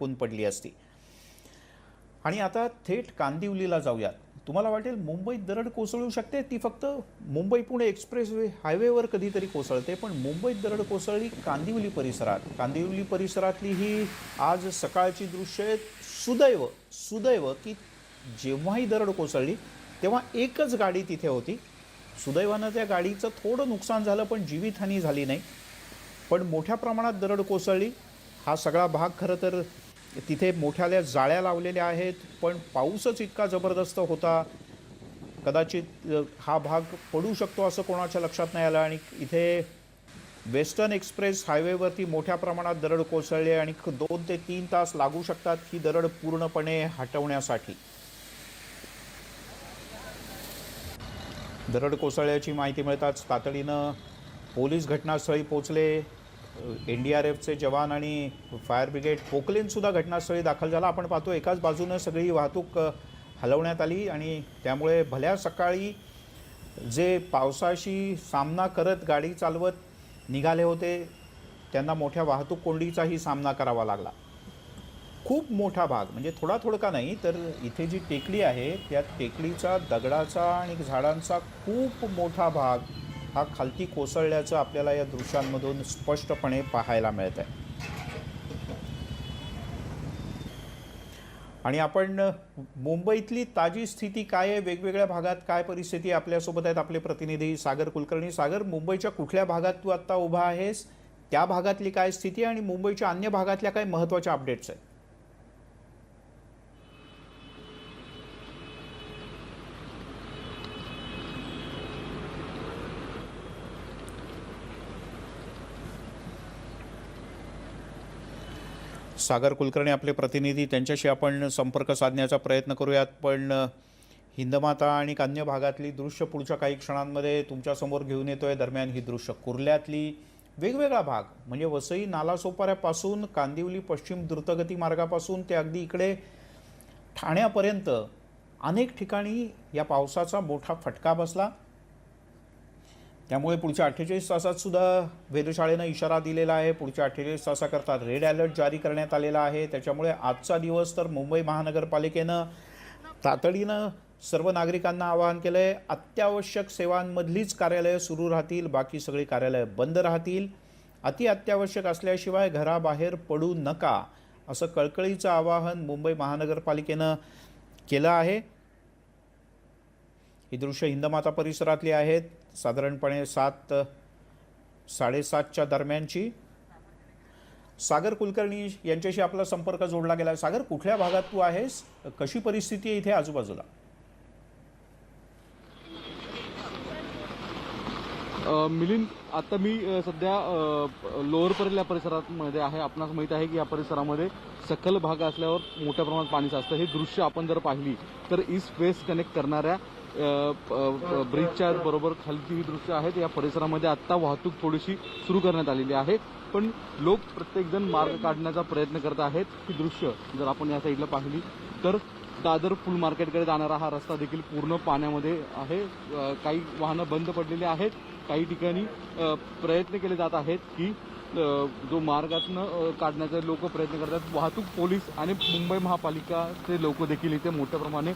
कोण पडली असती. आणि आता थेट कांदिवलीला जाऊयात. तुम्हाला वाटेल मुंबईत दरड कोसळू शकते ती फक्त मुंबई पुणे एक्सप्रेस वे हायवेवर कधीतरी कोसळते पण मुंबईत दरड कोसळली कांदिवली परिसरात. कांदिवली परिसरातली ही आज सकाळची दृश्य आहेत सुदैव सुदैव की जेव्हाही दरड कोसळली तेव्हा एकच गाडी तिथे होती. सुदैवानं त्या गाडीचं थोडं नुकसान झालं पण जीवितहानी झाली नाही. पण मोठ्या प्रमाणात दरड कोसळली. हा सगळा भाग खरं तर तिथे मोठ्याल्या जाळ्या लावलेल्या आहेत पण पाऊसच इतका जबरदस्त होता. कदाचित हा भाग पडू शकतो असं कोणाच्या लक्षात नाही आलं. आणि इथे वेस्टर्न एक्सप्रेस हायवेवरती मोठ्या प्रमाणात दरड कोसळली आणि दोन ते तीन तास लागू शकतात ही दरड पूर्णपणे हटवण्यासाठी. दरड कोसळल्याची माहिती मिळताच तातडीनं पोलीस घटनास्थळी पोचले एन डी आर एफचे जवान आणि फायर ब्रिगेड पोकलेनसुद्धा घटनास्थळी दाखल झाला. आपण पाहतो एकाच बाजूनं सगळी वाहतूक हलवण्यात आली आणि त्यामुळे भल्या सकाळी जे पावसाशी सामना करत गाडी चालवत निघाले होते त्यांना मोठ्या वाहतूक कोंडीचाही सामना करावा लागला. खूप मोठा भाग म्हणजे थोडा थोडका नाही तर इथे जी टेकडी आहे त्या टेकडीचा दगडाचा आणि झाडांचा खूप मोठा भाग हा खालती कोसळल्याचं आपल्याला या दृश्यांमधून स्पष्टपणे पाहायला मिळत आहे आणि आपण मुंबईतली ताजी स्थिती काय आहे? वेगवेगळ्या भागात काय परिस्थिती आहे? आपल्यासोबत आहेत आपले प्रतिनिधी सागर कुलकर्णी. सागर मुंबईच्या कुठल्या भागात तू आत्ता उभा आहेस? त्या भागातली काय स्थिती आहे? आणि मुंबईच्या अन्य भागातल्या काय महत्त्वाच्या अपडेट्स आहेत? सागर कुलकर्णी आपले प्रतिनिधी त्यांच्याशी आपण संपर्क साधण्याचा प्रयत्न करूयात. पण हिंदमाता आणि अन्य भागातली दृश्य पुढच्या काही क्षणांमध्ये तुमच्यासमोर घेऊन येतोय. दरम्यान ही दृश्य कुर्ल्यातली. वेगवेगळा भाग म्हणजे वसई नालासोपाऱ्यापासून कांदिवली पश्चिम द्रुतगती मार्गापासून ते अगदी इकडे ठाण्यापर्यंत अनेक ठिकाणी या पावसाचा मोठा फटका बसला. त्यामुळे पुढच्या अठ्ठेचाळीस तासात सुद्धा वेधशाळेनं इशारा दिलेला आहे. पुढच्या अठ्ठेचाळीस तासाकरता रेड अलर्ट जारी करण्यात आलेला आहे. त्याच्यामुळे आजचा दिवस तर मुंबई महानगरपालिकेनं तातडीनं सर्व नागरिकांना आवाहन केलं आहे अत्यावश्यक सेवांमधलीच कार्यालयं सुरू राहतील. बाकी सगळी कार्यालयं बंद राहतील. अति अत्यावश्यक असल्याशिवाय घराबाहेर पडू नका असं कळकळीचं आवाहन मुंबई महानगरपालिकेनं केलं आहे. ही दृश्य हिंदमाता परिसरातली आहेत. साधारणपणे सात साडेसातच्या दरम्यानची. सागर कुलकर्णी यांच्याशी आपला संपर्क जोडला गेला. आहे सागर कुठल्या भागात तू आहेस? कशी परिस्थिती आहे इथे आजूबाजूला? मिलिंद आता मी सध्या लोअर परेल या परिसरामध्ये आहे. आपणास माहीत आहे की या परिसरामध्ये सखल भाग असल्यावर मोठ्या प्रमाणात पाणी साचतं. हे दृश्य आपण जर पाहिली तर ईस्ट वेस्ट कनेक्ट करणाऱ्या ब्रिजच्या बरोबर खालची ही दृश्य आहेत या परिसरामध्ये आत्ता वाहतूक थोडीशी सुरू करण्यात आलेली आहे. पण लोक प्रत्येकजण मार्ग काढण्याचा प्रयत्न करत आहेत. ही दृश्य जर आपण या साईडला पाहिली तर दादर फुल मार्केटकडे जाणारा हा रस्ता देखील पूर्ण पाण्यामध्ये आहे. काही वाहनं बंद पडलेली आहेत. काही ठिकाणी प्रयत्न केले जात आहेत की जो मार्गातनं काढण्याचे लोक प्रयत्न करतात वाहतूक पोलीस आणि मुंबई महापालिकाचे लोक देखील इथे मोठ्या प्रमाणे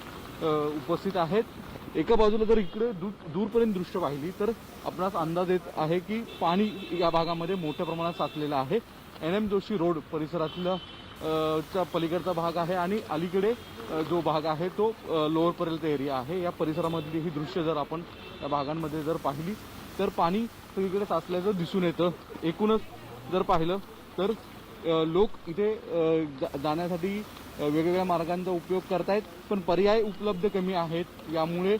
उपस्थित आहेत. एका बाजूला जर इकडे दूर दूरपर्यंत दृश्य पाहिली तर आपणास अंदाज येत आहे की पाणी या भागामध्ये मोठ्या प्रमाणात साचलेलं आहे. एन एम जोशी रोड परिसरातलं चा पलीकडचा भाग आहे आणि अलीकडे जो भाग आहे तो लोअरपर्यंत एरिया आहे. या परिसरामधली ही दृश्य जर आपण या भागांमध्ये जर पाहिली तर पाणी सगळीकडे साचल्याचं दिसून येतं. एकूणच जर पाहिलं तर लोक इथे जा- जाण्यासाठी वेगवेगळ्या मार्गांचा उपयोग करतायत पण पर्याय उपलब्ध कमी आहेत. यामुळे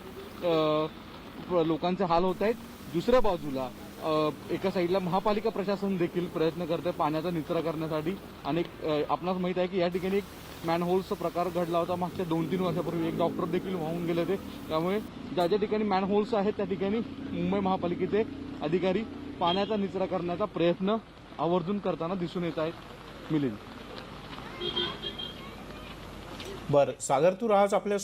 लोकांचे हाल होत आहेत. दुसऱ्या बाजूला एका साईडला महापालिका प्रशासन देखील प्रयत्न करते पाण्याचा निचरा करण्यासाठी. आणि आपणास माहीत आहे की या ठिकाणी एक मॅनहोल्सचा प्रकार घडला होता मागच्या दोन तीन वर्षापूर्वी. एक डॉक्टर देखील वाहून गेले होते. त्यामुळे ज्या ज्या ठिकाणी मॅनहोल्स आहेत त्या ठिकाणी मुंबई महापालिकेचे अधिकारी पाण्याचा निचरा करण्याचा प्रयत्न आवर्जून करताना दिसून येत आहेत. मिलिंद. बरं सागर तू राहाच आपल्या